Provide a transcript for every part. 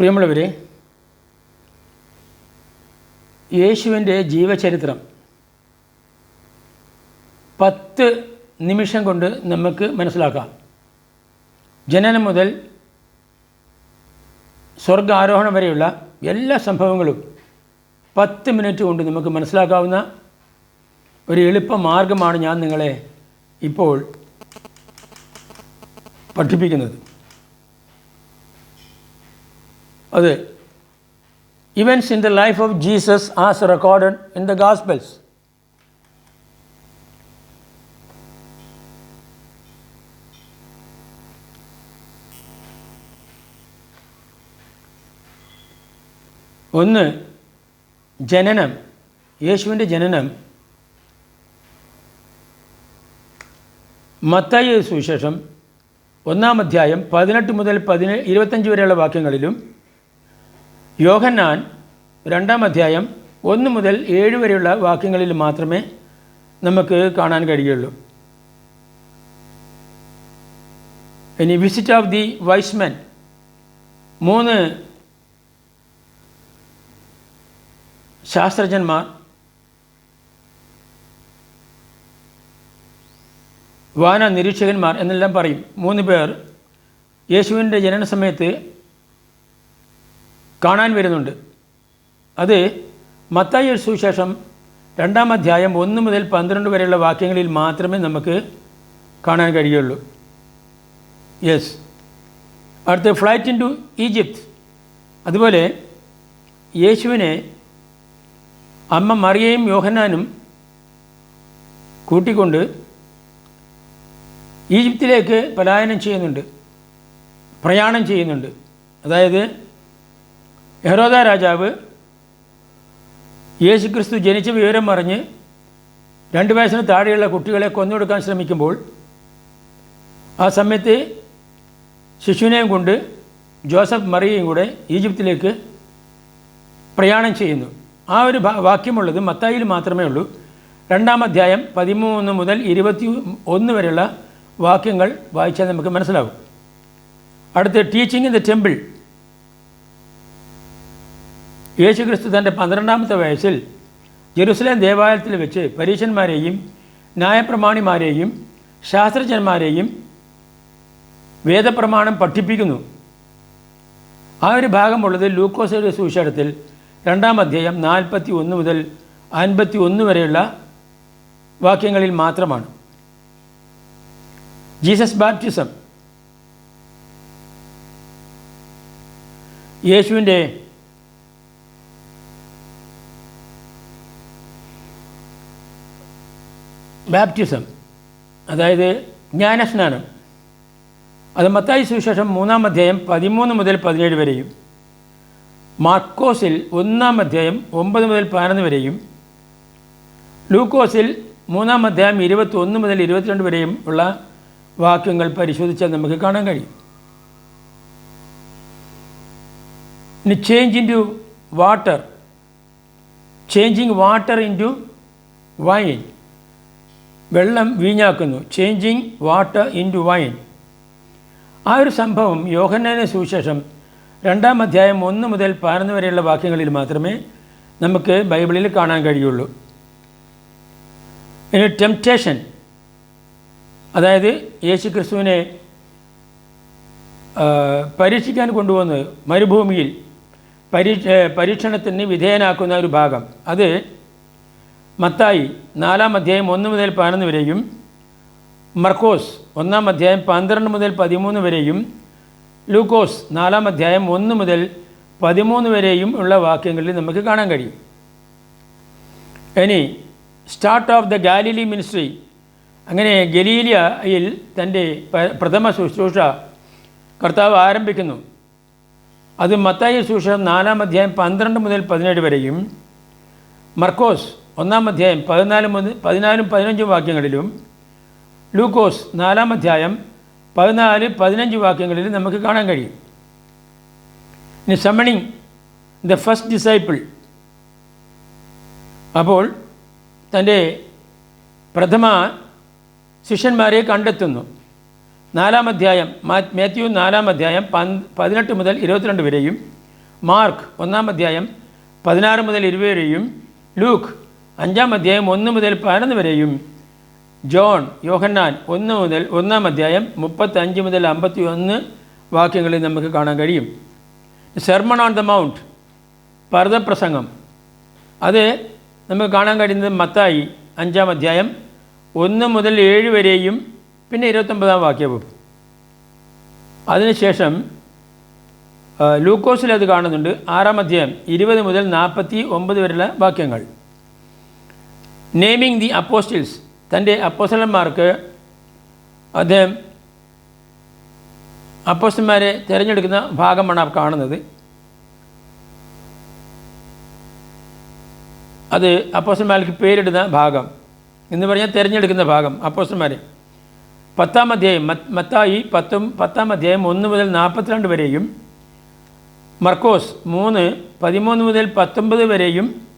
പ്രിയമുള്ളവരെ യേശുവിന്റെ ജീവചരിത്രം പത്ത് നിമിഷം കൊണ്ട് നമുക്ക് മനസ്സിലാക്കാം. ജനനം മുതൽ സ്വർഗാരോഹണം വരെയുള്ള എല്ലാ സംഭവങ്ങളും പത്ത് മിനിറ്റ് കൊണ്ട് നമുക്ക് മനസ്സിലാക്കാവുന്ന ഒരു എളുപ്പ മാർഗമാണ് ഞാൻ നിങ്ങളെ ഇപ്പോൾ പഠിപ്പിക്കുന്നത്. അത് events in the life of Jesus as recorded in the gospels ഒന്ന് ജനനം. യേശുവിന്റെ ജനനം. മത്തായി സുവിശേഷം ഒന്നാം അധ്യായം പതിനെട്ട് മുതൽ പതിനേഴ് ഇരുപത്തഞ്ച് വരെയുള്ള വാക്യങ്ങളിലും യോഹന്നാൻ രണ്ടാം അധ്യായം ഒന്ന് മുതൽ ഏഴ് വരെയുള്ള വാക്യങ്ങളിൽ മാത്രമേ നമുക്ക് കാണാൻ കഴിയുള്ളൂ. ഇനി വിസിറ്റ് ഓഫ് ദി വൈസ്മെൻ മൂന്ന് ശാസ്ത്രജ്ഞന്മാർ വാന നിരീക്ഷകന്മാർ എന്നെല്ലാം പറയും. മൂന്ന് പേർ യേശുവിന്റെ ജനന സമയത്ത് കാണാൻ വരുന്നുണ്ട്. അത് മത്തായി സുവിശേഷം രണ്ടാം അധ്യായം ഒന്ന് മുതൽ പന്ത്രണ്ട് വരെയുള്ള വാക്യങ്ങളിൽ മാത്രമേ നമുക്ക് കാണാൻ കഴിയുള്ളൂ. യെസ് അടുത്ത ഫ്ലൈറ്റ് ഇൻ ടു ഈജിപ്ത് അതുപോലെ യേശുവിനെ അമ്മ മറിയയും യോഹന്നാനും കൂട്ടിക്കൊണ്ട് ഈജിപ്തിലേക്ക് പലായനം ചെയ്യുന്നുണ്ട് പ്രയാണം ചെയ്യുന്നുണ്ട്. അതായത് യഹ്രോദ രാജാവ് യേശുക്രിസ്തു ജനിച്ച വിവരം പറഞ്ഞ് രണ്ട് വയസ്സിന് താഴെയുള്ള കുട്ടികളെ കൊന്നൊടുക്കാൻ ശ്രമിക്കുമ്പോൾ ആ സമയത്ത് ശിശുവിനെയും കൊണ്ട് ജോസഫ് മറിയയും കൂടെ ഈജിപ്തിലേക്ക് പ്രയാണം ചെയ്യുന്നു. ആ ഒരു വാക്യമുള്ളത് മത്തായിൽ മാത്രമേ ഉള്ളൂ. രണ്ടാം അധ്യായം പതിമൂന്ന് മുതൽ ഇരുപത്തി ഒന്ന് വരെയുള്ള വാക്യങ്ങൾ വായിച്ചാൽ നമുക്ക് മനസ്സിലാവും. അടുത്ത് teaching in the temple Yeshu Kristu തന്റെ പന്ത്രണ്ടാമത്തെ വയസ്സിൽ ജെറുസലേം ദേവാലയത്തിൽ വെച്ച് പരീശന്മാരെയും ന്യായപ്രമാണിമാരെയും ശാസ്ത്രജ്ഞന്മാരെയും വേദപ്രമാണം പഠിപ്പിക്കുന്നു. ആ ഒരു ഭാഗമുള്ളത് ലൂക്കോസയുടെ സുവിശേഷത്തിൽ രണ്ടാം അധ്യായം നാൽപ്പത്തി ഒന്ന് മുതൽ അൻപത്തി ഒന്ന് വരെയുള്ള വാക്യങ്ങളിൽ മാത്രമാണ്. Jesus baptism. യേശുവിന്റെ ബാപ്റ്റിസം അതായത് ജ്ഞാനസ്നാനം. അത് മത്തായി സുവിശേഷം മൂന്നാം അധ്യായം പതിമൂന്ന് മുതൽ പതിനേഴ് വരെയും മാർക്കോസിൽ ഒന്നാം അധ്യായം ഒമ്പത് മുതൽ പതിനൊന്ന് വരെയും ലൂക്കോസിൽ മൂന്നാം അധ്യായം ഇരുപത്തി ഒന്ന് മുതൽ ഇരുപത്തിരണ്ട് വരെയും ഉള്ള വാക്യങ്ങൾ പരിശോധിച്ചാൽ നമുക്ക് കാണാൻ കഴിയും. ഇനി change into water changing water into wine വെള്ളം വീഞ്ഞാക്കുന്നു. Changing water into wine ആ ഒരു സംഭവം യോഹന്നാന സുവിശേഷം രണ്ടാം അധ്യായം ഒന്ന് മുതൽ പതിനൊന്ന് വരെയുള്ള വാക്യങ്ങളിൽ മാത്രമേ നമുക്ക് ബൈബിളിൽ കാണാൻ കഴിയുള്ളൂ. ഇനി ടെംപ്റ്റേഷൻ അതായത് യേശു ക്രിസ്തുവിനെ പരീക്ഷിക്കാൻ കൊണ്ടുവന്ന് മരുഭൂമിയിൽ പരീക്ഷ പരീക്ഷണത്തിന് വിധേയനാക്കുന്ന ഒരു ഭാഗം. അത് മത്തായി നാലാം അധ്യായം ഒന്ന് മുതൽ പതിനൊന്ന് വരെയും മർക്കോസ് ഒന്നാം അധ്യായം പന്ത്രണ്ട് മുതൽ പതിമൂന്ന് വരെയും ലൂക്കോസ് നാലാം അധ്യായം ഒന്ന് മുതൽ പതിമൂന്ന് വരെയും ഉള്ള വാക്യങ്ങളിൽ നമുക്ക് കാണാൻ കഴിയും. ഇനി start of the Galilee ministry അങ്ങനെ ഗലീലിയയിൽ തന്റെ പ്രഥമ ശുശ്രൂഷ കർത്താവ് ആരംഭിക്കുന്നു. അത് മത്തായി ശുശ്രൂഷ നാലാം അധ്യായം പന്ത്രണ്ട് മുതൽ പതിനേഴ് വരെയും മർക്കോസ് ഒന്നാം അധ്യായം പതിനാല് പതിനാലും പതിനഞ്ചും വാക്യങ്ങളിലും ലൂക്കോസ് നാലാം അധ്യായം പതിനാല് പതിനഞ്ച് വാക്യങ്ങളിൽ നമുക്ക് കാണാൻ കഴിയും. ഇനി സമ്മണിങ് ദ ഫസ്റ്റ് ഡിസൈപ്പിൾ അപ്പോൾ തന്റെ പ്രഥമ ശിഷ്യന്മാരെ കണ്ടെത്തുന്നു. നാലാം അധ്യായം മാത്യു നാലാം അധ്യായം പതിനെട്ട് മുതൽ ഇരുപത്തിരണ്ട് വരെയും മാർക്ക് ഒന്നാം അധ്യായം പതിനാറ് മുതൽ ഇരുപത് വരെയും ലൂക്ക് അഞ്ചാം അധ്യായം ഒന്ന് മുതൽ പതിനൊന്ന് വരെയും ജോൺ യോഹന്നാൻ ഒന്ന് മുതൽ ഒന്നാം അധ്യായം മുപ്പത്തഞ്ച് മുതൽ അമ്പത്തി ഒന്ന് വാക്യങ്ങളിൽ നമുക്ക് കാണാൻ കഴിയും. സെർമൺ ഓൺ ദ മൗണ്ട് പർദ്ദപ്രസംഗം അത് നമുക്ക് കാണാൻ കഴിയുന്നത് മത്തായി അഞ്ചാം അധ്യായം ഒന്ന് മുതൽ ഏഴ് വരെയും പിന്നെ ഇരുപത്തൊമ്പതാം വാക്യവും. അതിനുശേഷം ലൂക്കോസിൽ അത് കാണുന്നുണ്ട്. ആറാം അധ്യായം ഇരുപത് മുതൽ നാൽപ്പത്തി ഒമ്പത് വരെയുള്ള വാക്യങ്ങൾ. നെയിമിങ് ദി അപ്പോസ്റ്റിൽസ് തന്റെ അപ്പോസ്റ്റലന്മാർക്ക് അദ്ദേഹം അപ്പോസ്റ്റന്മാരെ തിരഞ്ഞെടുക്കുന്ന ഭാഗമാണ് കാണുന്നത്. അത് അപ്പോസ്റ്റന്മാർക്ക് പേരിടുന്ന ഭാഗം എന്ന് പറഞ്ഞാൽ തിരഞ്ഞെടുക്കുന്ന ഭാഗം അപ്പോസ്റ്റന്മാരെ പത്താം അധ്യായം മത്ത് മത്തായി പത്തും പത്താം അധ്യായം ഒന്ന് മുതൽ നാൽപ്പത്തിരണ്ട് വരെയും മർക്കോസ് മൂന്ന് പതിമൂന്ന് മുതൽ പത്തൊമ്പത് വരെയും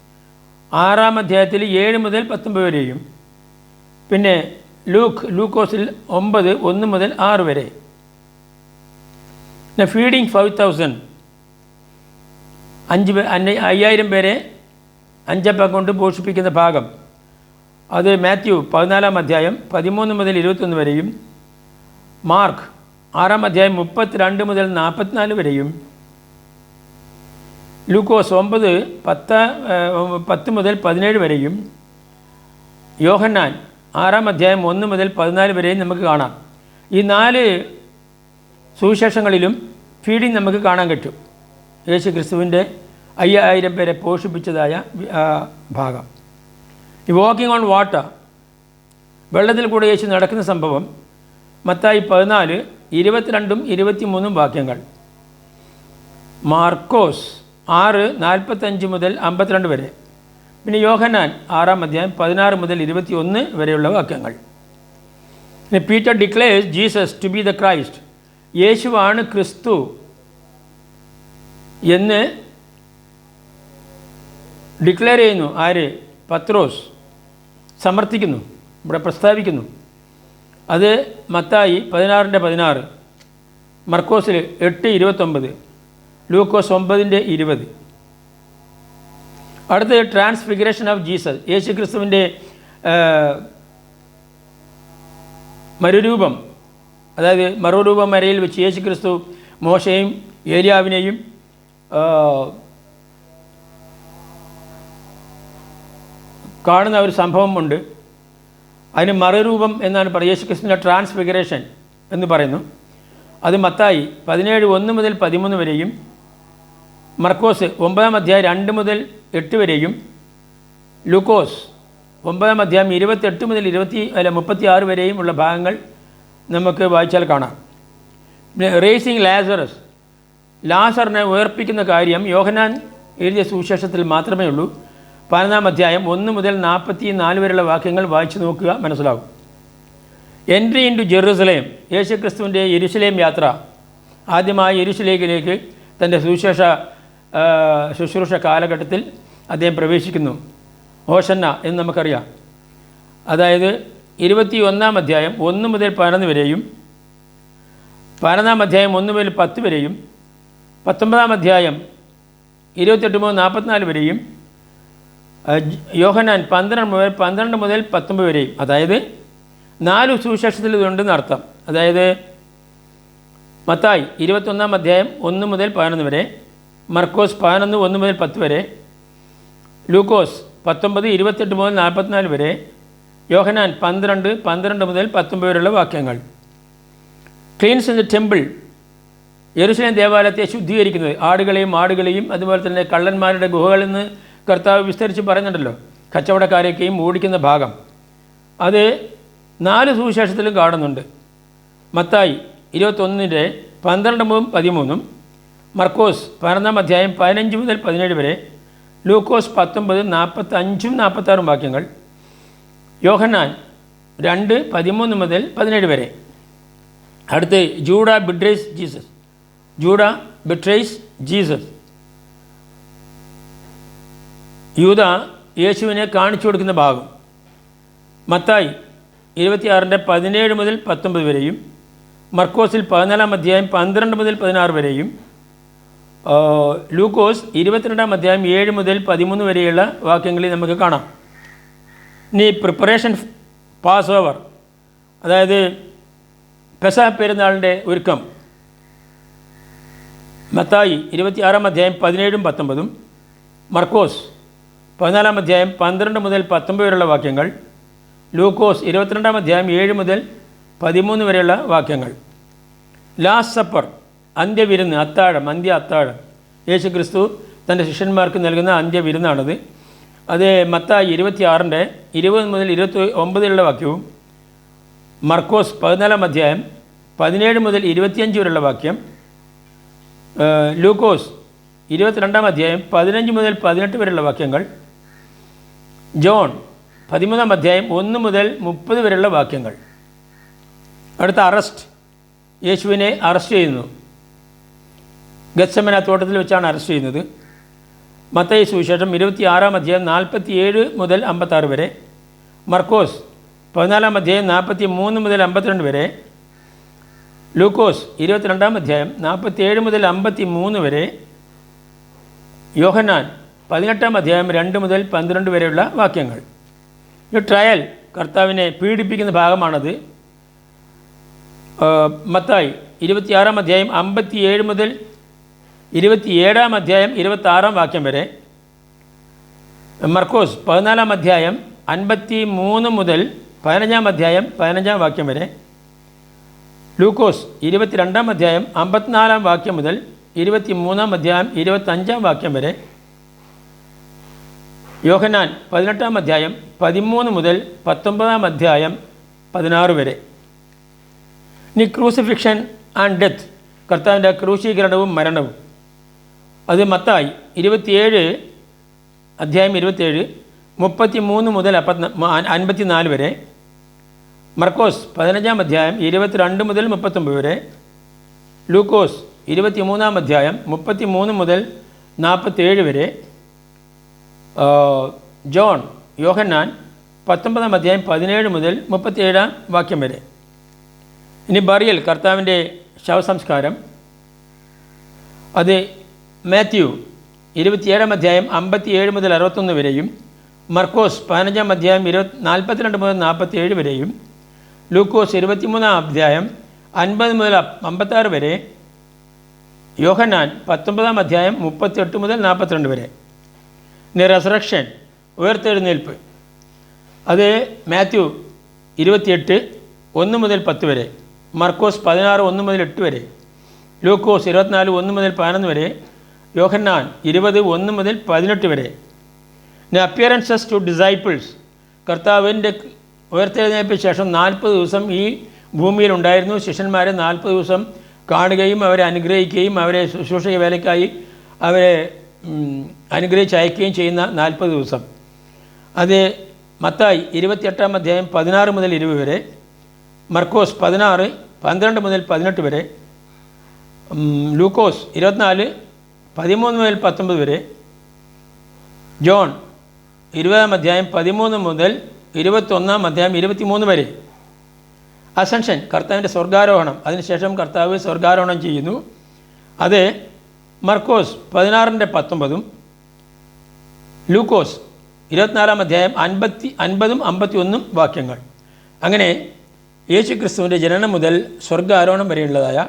ആറാം അധ്യായത്തിൽ ഏഴ് മുതൽ പത്തൊമ്പത് വരെയും പിന്നെ ലൂക്ക് ലൂക്കോസിൽ ഒമ്പത് ഒന്ന് മുതൽ ആറ് വരെ. പിന്നെ ഫീഡിങ് ഫൈവ് തൗസൻഡ് അഞ്ച് അയ്യായിരം പേരെ അഞ്ചപ്പ കൊണ്ട് പോഷിപ്പിക്കുന്ന ഭാഗം. അത് മാത്യു പതിനാലാം അധ്യായം പതിമൂന്ന് മുതൽ ഇരുപത്തൊന്ന് വരെയും മാർക്ക് ആറാം അധ്യായം മുപ്പത്തിരണ്ട് മുതൽ നാൽപ്പത്തിനാല് വരെയും ലൂക്കോസ് ഒമ്പത് പത്ത് പത്ത് മുതൽ പതിനേഴ് വരെയും യോഹന്നാൻ ആറാം അധ്യായം ഒന്ന് മുതൽ പതിനാല് വരെയും നമുക്ക് കാണാം. ഈ നാല് സുവിശേഷങ്ങളിലും ഫീഡിങ് നമുക്ക് കാണാൻ പറ്റും. യേശു ക്രിസ്തുവിന്റെ അയ്യായിരം പേരെ പോഷിപ്പിച്ചതായ ഭാഗം. ഈ വാക്കിംഗ് ഓൺ വാട്ടർ വെള്ളത്തിൽ കൂടെ യേശു നടക്കുന്ന സംഭവം മത്തായി പതിനാല് ഇരുപത്തിരണ്ടും ഇരുപത്തിമൂന്നും വാക്യങ്ങൾ. മാർക്കോസ് ആറ് നാൽപ്പത്തഞ്ച് മുതൽ അമ്പത്തിരണ്ട് വരെ. പിന്നെ യോഹനാൻ ആറാം അധ്യായം പതിനാറ് മുതൽ ഇരുപത്തി ഒന്ന് വരെയുള്ള വാക്യങ്ങൾ. പിന്നെ Peter declares Jesus to be the Christ. യേശുവാണ് ക്രിസ്തു എന്ന് ഡിക്ലെയർ ചെയ്യുന്നു. ആര്? പത്രോസ്. സമർത്ഥിക്കുന്നു. ഇവിടെ പ്രസ്താവിക്കുന്നു. അത് മത്തായി പതിനാറിന്റെ പതിനാറ് മർക്കോസിൽ എട്ട് ഇരുപത്തൊമ്പത്. ലൂക്കോസ് ഒമ്പതിന്റെ ഇരുപത്. അടുത്തത് ട്രാൻസ്ഫിഗറേഷൻ ഓഫ് ജീസസ്. യേശു ക്രിസ്തുവിന്റെ മരുരൂപം. അതായത് മറുരൂപം മരയിൽ വെച്ച് യേശു ക്രിസ്തു മോശയും ഏലിയാവിനെയും കാണുന്ന ഒരു സംഭവമുണ്ട് അതിന് മറുരൂപം എന്നാണ് പറയുക യേശു ക്രിസ്തുവിന്റെ ട്രാൻസ്ഫിഗറേഷൻ എന്ന് പറയുന്നു. അത് മത്തായി പതിനേഴ് ഒന്ന് മുതൽ പതിമൂന്ന് വരെയും മർക്കോസ് ഒമ്പതാം അധ്യായം രണ്ട് മുതൽ എട്ട് വരെയും ലൂക്കോസ് ഒമ്പതാം അധ്യായം ഇരുപത്തെട്ട് മുതൽ ഇരുപത്തി അല്ല മുപ്പത്തി ആറ് വരെയും ഉള്ള ഭാഗങ്ങൾ നമുക്ക് വായിച്ചാൽ കാണാം. റേസിംഗ് ലാസറസ് ലാസറിനെ ഉയർപ്പിക്കുന്ന കാര്യം യോഹനാൻ എഴുതിയ സുവിശേഷത്തിൽ മാത്രമേ ഉള്ളൂ. പതിനൊന്നാം അധ്യായം ഒന്ന് മുതൽ നാൽപ്പത്തി നാല് വരെയുള്ള വാക്യങ്ങൾ വായിച്ചു നോക്കുക മനസ്സിലാകും എൻട്രി ഇൻ ടു ജെറുസലേം യേശുക്രിസ്തുവിന്റെ യെരുസലേം യാത്ര. ആദ്യമായി യെരുസലേമിലേക്ക് തന്റെ സുവിശേഷ ശുശ്രൂഷ കാലഘട്ടത്തിൽ അദ്ദേഹം പ്രവേശിക്കുന്നു. ഓഷന്ന എന്ന് നമുക്കറിയാം. അതായത് ഇരുപത്തി ഒന്നാം അധ്യായം ഒന്ന് മുതൽ പതിനൊന്ന് വരെയും പതിനൊന്നാം അധ്യായം ഒന്ന് മുതൽ പത്ത് വരെയും പത്തൊമ്പതാം അധ്യായം ഇരുപത്തെട്ട് മുതൽ നാൽപ്പത്തിനാല് വരെയും യോഹനാൻ പന്ത്രണ്ട് മുതൽ പന്ത്രണ്ട് മുതൽ പത്തൊമ്പത് വരെയും. അതായത് നാലു സുവിശേഷത്തിൽ ഇതുണ്ടെന്ന് അർത്ഥം. അതായത് മത്തായി ഇരുപത്തൊന്നാം അധ്യായം ഒന്ന് മുതൽ പതിനൊന്ന് വരെ മർക്കോസ് പതിനൊന്ന് ഒന്ന് മുതൽ പത്ത് വരെ ലൂക്കോസ് പത്തൊമ്പത് ഇരുപത്തെട്ട് മുതൽ നാൽപ്പത്തിനാല് വരെ യോഹനാൻ പന്ത്രണ്ട് പന്ത്രണ്ട് മുതൽ പത്തൊമ്പത് വരെയുള്ള വാക്യങ്ങൾ. ക്ലീൻസ് ഇൻ ദ ടെമ്പിൾ യെരുസലേം ദേവാലയത്തെ ശുദ്ധീകരിക്കുന്നത് ആടുകളെയും ആടുകളെയും അതുപോലെ തന്നെ കള്ളന്മാരുടെ ഗുഹകളിൽ നിന്ന് കർത്താവ് വിസ്തരിച്ച് പറയുന്നുണ്ടല്ലോ കച്ചവടക്കാരെയൊക്കെയും ഓടിക്കുന്ന ഭാഗം. അത് നാല് സുവിശേഷത്തിലും കാണുന്നുണ്ട്. മത്തായി ഇരുപത്തൊന്നിന്റെ പന്ത്രണ്ട് പതിമൂന്നും മർക്കോസ് പതിനൊന്നാം അധ്യായം പതിനഞ്ച് മുതൽ പതിനേഴ് വരെ ലൂക്കോസ് പത്തൊമ്പത് നാൽപ്പത്തി അഞ്ചും നാൽപ്പത്താറും വാക്യങ്ങൾ യോഹന്നാൻ രണ്ട് പതിമൂന്ന് മുതൽ പതിനേഴ് വരെ. അടുത്ത് ജൂഡ ബിഡ്രേസ് ജീസസ്. ജൂഡ ബിട്രേസ് ജീസസ്. യൂത യേശുവിനെ കാണിച്ചു കൊടുക്കുന്ന ഭാഗം. മത്തായി ഇരുപത്തിയാറിന്റെ പതിനേഴ് മുതൽ പത്തൊമ്പത് വരെയും മർക്കോസിൽ പതിനാലാം അധ്യായം പന്ത്രണ്ട് മുതൽ പതിനാറ് വരെയും ലൂക്കോസ് ഇരുപത്തിരണ്ടാം അധ്യായം ഏഴ് മുതൽ പതിമൂന്ന് വരെയുള്ള വാക്യങ്ങളിൽ നമുക്ക് കാണാം. ഇനി പ്രിപ്പറേഷൻ പാസ് ഓവർ അതായത് പെസ പെരുന്നാളിന്റെ ഒരുക്കം. മത്തായി ഇരുപത്തിയാറാം അധ്യായം പതിനേഴും പത്തൊമ്പതും മർക്കോസ് പതിനാലാം അധ്യായം പന്ത്രണ്ട് മുതൽ പത്തൊമ്പത് വരെയുള്ള വാക്യങ്ങൾ ലൂക്കോസ് ഇരുപത്തിരണ്ടാം അധ്യായം ഏഴ് മുതൽ പതിമൂന്ന് വരെയുള്ള വാക്യങ്ങൾ. ലാസ്റ്റ് സപ്പർ അന്ത്യവിരുന്ന് അത്താഴം അന്ത്യ അത്താഴം. യേശു ക്രിസ്തു തന്റെ ശിഷ്യന്മാർക്ക് നൽകുന്ന അന്ത്യവിരുന്നാണത്. അത് മത്തായി ഇരുപത്തിയാറിന്റെ ഇരുപത് മുതൽ ഇരുപത്തി ഒമ്പതിലുള്ള വാക്യവും മർക്കോസ് പതിനാലാം അധ്യായം പതിനേഴ് മുതൽ ഇരുപത്തിയഞ്ച് വരെയുള്ള വാക്യം ലൂക്കോസ് ഇരുപത്തിരണ്ടാം അധ്യായം പതിനഞ്ച് മുതൽ പതിനെട്ട് വരെയുള്ള വാക്യങ്ങൾ ജോൺ പതിമൂന്നാം അധ്യായം ഒന്ന് മുതൽ മുപ്പത് വരെയുള്ള വാക്യങ്ങൾ. അടുത്ത അറസ്റ്റ്. യേശുവിനെ അറസ്റ്റ് ചെയ്യുന്നു. ഗത്സമന തോട്ടത്തിൽ വെച്ചാണ് അറസ്റ്റ് ചെയ്യുന്നത്. മത്തയ സുവിശേഷം ഇരുപത്തി ആറാം അധ്യായം നാൽപ്പത്തി ഏഴ് മുതൽ അമ്പത്താറ് വരെ. മർക്കോസ് പതിനാലാം അധ്യായം നാൽപ്പത്തി മൂന്ന് മുതൽ അമ്പത്തിരണ്ട് വരെ. ലൂക്കോസ് ഇരുപത്തിരണ്ടാം അധ്യായം നാൽപ്പത്തിയേഴ് മുതൽ അമ്പത്തി മൂന്ന് വരെ. യോഹന്നാൻ പതിനെട്ടാം അധ്യായം രണ്ട് മുതൽ പന്ത്രണ്ട് വരെയുള്ള വാക്യങ്ങൾ. ഈ ട്രയൽ കർത്താവിനെ പീഡിപ്പിക്കുന്ന ഭാഗമാണത്. മത്തായി ഇരുപത്തിയാറാം അധ്യായം അമ്പത്തിയേഴ് മുതൽ ഇരുപത്തിയേഴാം അധ്യായം ഇരുപത്താറാം വാക്യം വരെ. മർക്കോസ് പതിനാലാം അധ്യായം അൻപത്തി മൂന്ന് മുതൽ പതിനഞ്ചാം അധ്യായം പതിനഞ്ചാം വാക്യം വരെ. ലൂക്കോസ് ഇരുപത്തിരണ്ടാം അധ്യായം അമ്പത്തിനാലാം വാക്യം മുതൽ ഇരുപത്തി മൂന്നാം അധ്യായം ഇരുപത്തഞ്ചാം വാക്യം വരെ. യോഹനാൻ പതിനെട്ടാം അധ്യായം പതിമൂന്ന് മുതൽ പത്തൊമ്പതാം അധ്യായം പതിനാറ് വരെ. ഇനി ക്രൂസിഫിക്ഷൻ ആൻഡ് ഡെത്ത് കർത്താവിന്റെ ക്രൂശീകരണവും മരണവും. അത് മത്തായി. ഇരുപത്തിയേഴ് അധ്യായം ഇരുപത്തിയേഴ് മുപ്പത്തി മൂന്ന് മുതൽ അപ്പത്തി അൻപത്തി നാല് വരെ. മർക്കോസ് പതിനഞ്ചാം അധ്യായം ഇരുപത്തിരണ്ട് മുതൽ മുപ്പത്തൊമ്പത് വരെ. ലൂക്കോസ് ഇരുപത്തിമൂന്നാം അധ്യായം മുപ്പത്തി മൂന്ന് മുതൽ നാൽപ്പത്തേഴ് വരെ. ജോൺ യോഹന്നാൻ പത്തൊമ്പതാം അധ്യായം പതിനേഴ് മുതൽ മുപ്പത്തിയേഴാം വാക്യം വരെ. ഇനി ബറിയൽ കർത്താവിന്റെ ശവസംസ്കാരം. അത് മാത്യു ഇരുപത്തിയേഴാം അധ്യായം അമ്പത്തിയേഴ് മുതൽ അറുപത്തൊന്ന് വരെയും മർക്കോസ് പതിനഞ്ചാം അധ്യായം ഇരുപത്തി നാൽപ്പത്തിരണ്ട് മുതൽ നാൽപ്പത്തിയേഴ് വരെയും ലൂക്കോസ് ഇരുപത്തിമൂന്നാം അധ്യായം അൻപത് മുതൽ അമ്പത്താറ് വരെ യോഹന്നാൻ പത്തൊമ്പതാം അധ്യായം മുപ്പത്തെട്ട് മുതൽ നാൽപ്പത്തിരണ്ട് വരെ. ഇനി റെസറക്ഷൻ ഉയർത്തെഴുന്നേൽപ്പ്. അത് മാത്യു ഇരുപത്തിയെട്ട് ഒന്ന് മുതൽ പത്ത് വരെ മർക്കോസ് പതിനാറ് ഒന്ന് മുതൽ എട്ട് വരെ ലൂക്കോസ് ഇരുപത്തിനാല് ഒന്ന് മുതൽ പതിനൊന്ന് വരെ യോഹന്നാൻ ഇരുപത് ഒന്ന് മുതൽ പതിനെട്ട് വരെ. അപ്പിയറൻസസ് ടു ഡിസൈപ്പിൾസ് കർത്താവിന്റെ ഉയർത്തെഴുന്നേപ്പിന് ശേഷം നാൽപ്പത് ദിവസം ഈ ഭൂമിയിൽ ഉണ്ടായിരുന്നു ശിഷ്യന്മാരെ നാൽപ്പത് ദിവസം കാണുകയും അവരെ അനുഗ്രഹിക്കുകയും അവരെ ശുശ്രൂഷക വേലയ്ക്കായി അവരെ അനുഗ്രഹിച്ച് അയക്കുകയും ചെയ്യുന്ന നാൽപ്പത് ദിവസം. അത് മത്തായി ഇരുപത്തിയെട്ടാം അധ്യായം പതിനാറ് മുതൽ ഇരുപത് വരെ. മർക്കോസ് പതിനാറ് പന്ത്രണ്ട് മുതൽ പതിനെട്ട് വരെ. ലൂക്കോസ് ഇരുപത്തിനാല് പതിമൂന്ന് മുതൽ പത്തൊമ്പത് വരെ. ജോൺ ഇരുപതാം അധ്യായം പതിമൂന്ന് മുതൽ ഇരുപത്തൊന്നാം അധ്യായം ഇരുപത്തിമൂന്ന് വരെ. അസൻഷൻ കർത്താവിന്റെ സ്വർഗാരോഹണം. അതിനുശേഷം കർത്താവ് സ്വർഗാരോഹണം ചെയ്യുന്നു. അത് മർക്കോസ് പതിനാറിന്റെ പത്തൊമ്പതും ലൂക്കോസ് ഇരുപത്തിനാലാം അധ്യായം അൻപത്തി അൻപതും അമ്പത്തി ഒന്നും വാക്യങ്ങൾ. അങ്ങനെ യേശു ക്രിസ്തുവിന്റെ ജനനം മുതൽ സ്വർഗാരോഹണം വരെയുള്ളതായ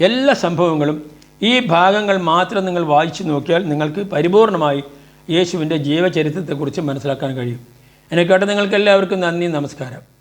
എല്ലാ സംഭവങ്ങളും ഈ ഭാഗങ്ങൾ മാത്രം നിങ്ങൾ വായിച്ചു നോക്കിയാൽ നിങ്ങൾക്ക് പരിപൂർണമായി യേശുവിന്റെ ജീവചരിത്രത്തെക്കുറിച്ച് മനസ്സിലാക്കാൻ കഴിയും. എന്നെ കേട്ട നിങ്ങൾക്ക് എല്ലാവർക്കും നന്ദി നമസ്കാരം.